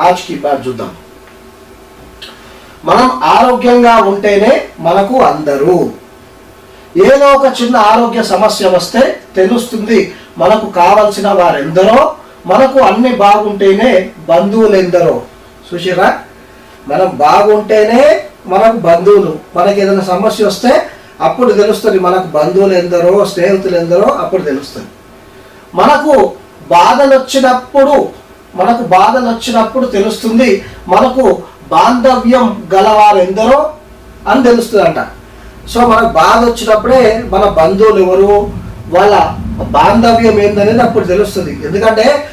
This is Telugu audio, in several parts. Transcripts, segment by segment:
ఆజ్కి బాట్ చూద్దాం. మనం ఆరోగ్యంగా ఉంటేనే మనకు అందరూ. ఏదో ఒక చిన్న ఆరోగ్య సమస్య వస్తే తెలుస్తుంది మనకు కావలసిన వారెందరో మనకు అన్ని బాగుంటేనే బంధువులు ఎందరో చూసిరా మనం బాగుంటేనే మనకు బంధువులు. మనకి ఏదైనా సమస్య వస్తే అప్పుడు తెలుస్తుంది మనకు బంధువులు ఎందరో స్నేహితులు ఎందరో అప్పుడు తెలుస్తుంది. మనకు బాధలు వచ్చినప్పుడు మనకు బాధలు వచ్చినప్పుడు తెలుస్తుంది మనకు బాంధవ్యం గలవారు ఎందరో అని తెలుస్తుందంట. సో మనకు బాధ వచ్చినప్పుడే మన బంధువులు ఎవరు వాళ్ళ బాంధవ్యం ఏందనేది అప్పుడు తెలుస్తుంది. ఎందుకంటే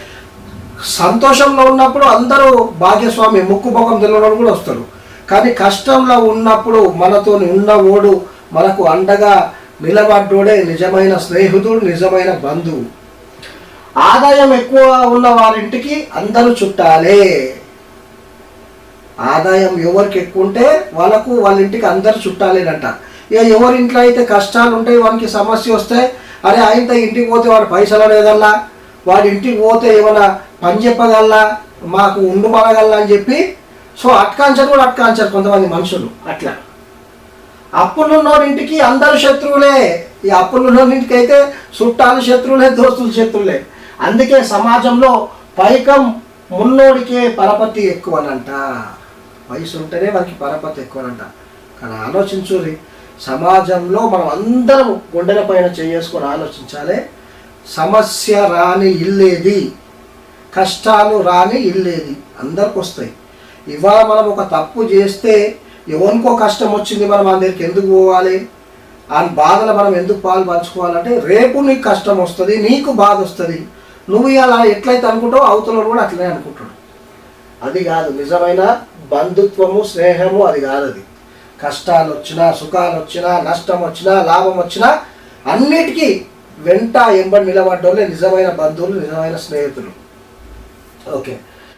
సంతోషంలో ఉన్నప్పుడు అందరూ భాగ్యస్వామి ముక్కు ముఖం తెలియడం కూడా వస్తారు. కానీ కష్టంలో ఉన్నప్పుడు మనతో ఉన్న మనకు అండగా నిలబడ్డోడే నిజమైన స్నేహితుడు నిజమైన బంధువు. ఆదాయం ఎక్కువ ఉన్న వారింటికి అందరూ చుట్టాలే. ఆదాయం ఎవరికి ఎక్కువ ఉంటే వాళ్ళకు వాళ్ళ ఇంటికి అందరు చుట్టాలేనంట. ఇక ఎవరి ఇంట్లో అయితే కష్టాలు ఉంటాయి వానికి సమస్య వస్తే అరే ఆయన ఇంటికి పోతే వాడు పైసలు లేదల్లా వాడి ఇంటికి పోతే ఏమైనా పని చెప్పగలనా మాకు ఉండు మనగలనా అని చెప్పి సో అట్కాంచరు కూడా అట్కాంచరు కొంతమంది మనుషులు. అట్లా. అప్పులున్నోడింటికి అందరు శత్రువులే. ఈ అప్పులున్నోడింటికి అయితే చుట్టాలు శత్రువులే దోస్తులు శత్రువులే. అందుకే సమాజంలో పైకం మున్నోడికే పరపతి ఎక్కువనంట. వయసు ఉంటేనే వారికి పరపతి ఎక్కువనంట. కానీ ఆలోచించురి సమాజంలో మనం అందరం గుండెల పైన చేసుకొని ఆలోచించాలి. సమస్య రాని ఇల్లేది కష్టాలు రాని ఇల్లేది అందరికి వస్తాయి ఇవాళ మనం ఒక తప్పు చేస్తే ఎవరికో కష్టం వచ్చింది మనం అందరికి ఎందుకు పోవాలి? ఆ బాధలు మనం ఎందుకు పాలు పంచుకోవాలంటే రేపు నీకు కష్టం వస్తుంది నీకు బాధ వస్తుంది. నువ్వు అలా ఎట్లయితే అనుకుంటావు అవతల కూడా అట్లనే అనుకుంటాడు. అది కాదు నిజమైన బంధుత్వము స్నేహము అది కాదు అది. కష్టాలు వచ్చినా సుఖాలు వచ్చినా నష్టం వచ్చినా లాభం వచ్చినా అన్నిటికీ వెంట ఎంబడి నిలబడ్డోళ్ళే నిజమైన బంధువులు నిజమైన స్నేహితులు. ఓకే.